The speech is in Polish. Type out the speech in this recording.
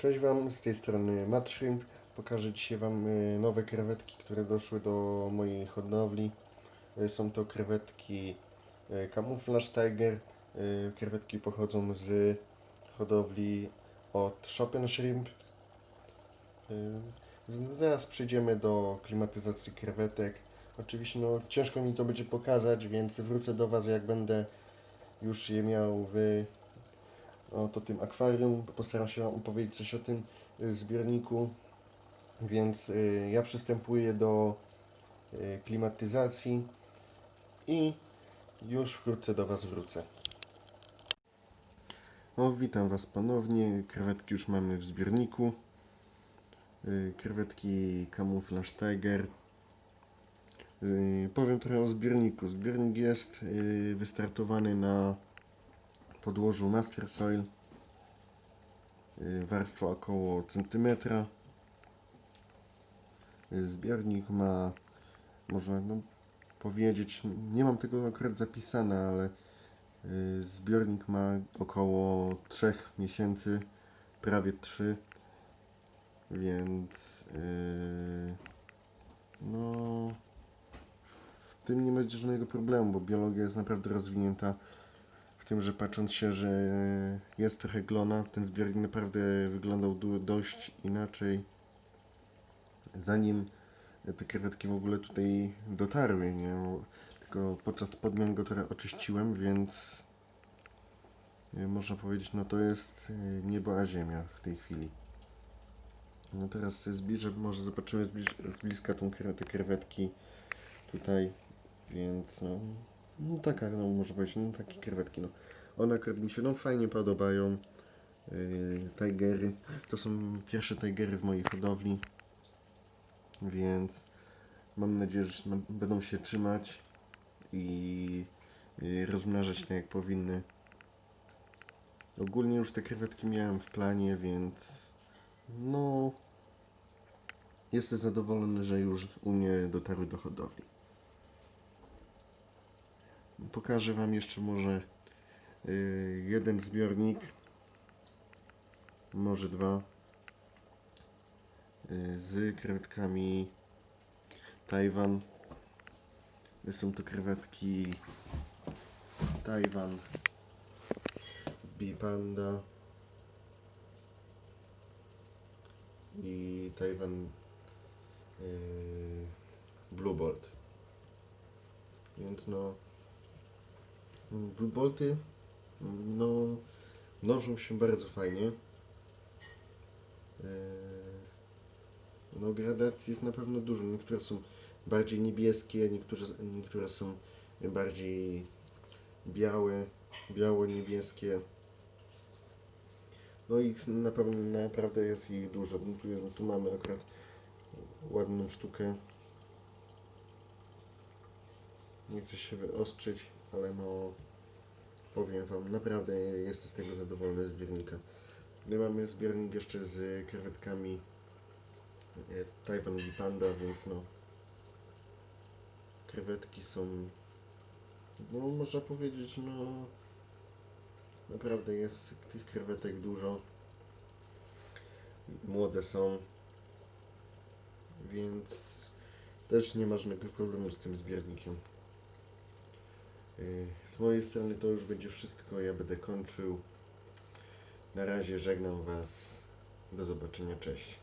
Cześć Wam, z tej strony Matt. Pokażę dzisiaj Wam y, nowe krewetki, które doszły do mojej hodowli. Y, Są to krewetki y, Camouflage Tiger. Krewetki pochodzą z hodowli od Chopin Shrimp. Zaraz przejdziemy do klimatyzacji krewetek. Oczywiście no, ciężko mi to będzie pokazać, więc wrócę do Was jak będę już je miał w oto tym akwarium. Postaram się Wam opowiedzieć coś o tym y, zbiorniku. Więc y, ja przystępuję do y, klimatyzacji i już wkrótce do Was wrócę. O, witam Was ponownie. Krewetki już mamy w zbiorniku. Krewetki Camouflage Tiger. Powiem trochę o zbiorniku. Zbiornik jest wystartowany na podłożu Master Soil. Y, Warstwa około centymetra. Y, Zbiornik ma, można no, powiedzieć, nie mam tego akurat zapisane, ale y, zbiornik ma około 3 miesięcy, prawie 3, więc no w tym nie będzie żadnego problemu, bo biologia jest naprawdę rozwinięta tym, że patrząc się, że jest trochę glona, ten zbiornik naprawdę wyglądał dość inaczej zanim te krewetki w ogóle tutaj dotarły, nie? Tylko podczas podmian go trochę oczyściłem, więc e, można powiedzieć, no to jest e, niebo a ziemia w tej chwili. No teraz zbliżę, może zobaczymy z bliska tą, te krewetki tutaj, więc no, no taka, no można powiedzieć, no takie krewetki, no. One akurat mi się no fajnie podobają. Yy, to są pierwsze tigery w mojej hodowli, więc mam nadzieję, że będą się trzymać i, i rozmnażać tak jak powinny. Ogólnie już te krewetki miałem w planie, więc no jestem zadowolony, że już u mnie dotarły do hodowli. Pokażę Wam jeszcze może y, jeden zbiornik, może dwa, y, z krewetkami Tajwan. Są to krewetki Tajwan Bipanda i Tajwan Bluebolt. Więc no Bluebolty no mnożą się bardzo fajnie. Yy, no gradacji jest na pewno dużo. Niektóre są bardziej niebieskie, niektóre, niektóre są bardziej białe, biało-niebieskie. No i na pewno naprawdę jest ich dużo. No tu, tu mamy akurat ładną sztukę. Nie chcę się wyostrzyć, ale no powiem Wam, naprawdę jestem z tego zadowolony zbiornika. My mamy zbiornik jeszcze z krewetkami e, Taiwan Panda, więc no krewetki są no można powiedzieć no naprawdę jest tych krewetek dużo młode są więc też nie ma żadnego problemu z tym zbiornikiem z mojej strony to już będzie wszystko. Ja będę kończył. Na razie żegnam Was. Do zobaczenia. Cześć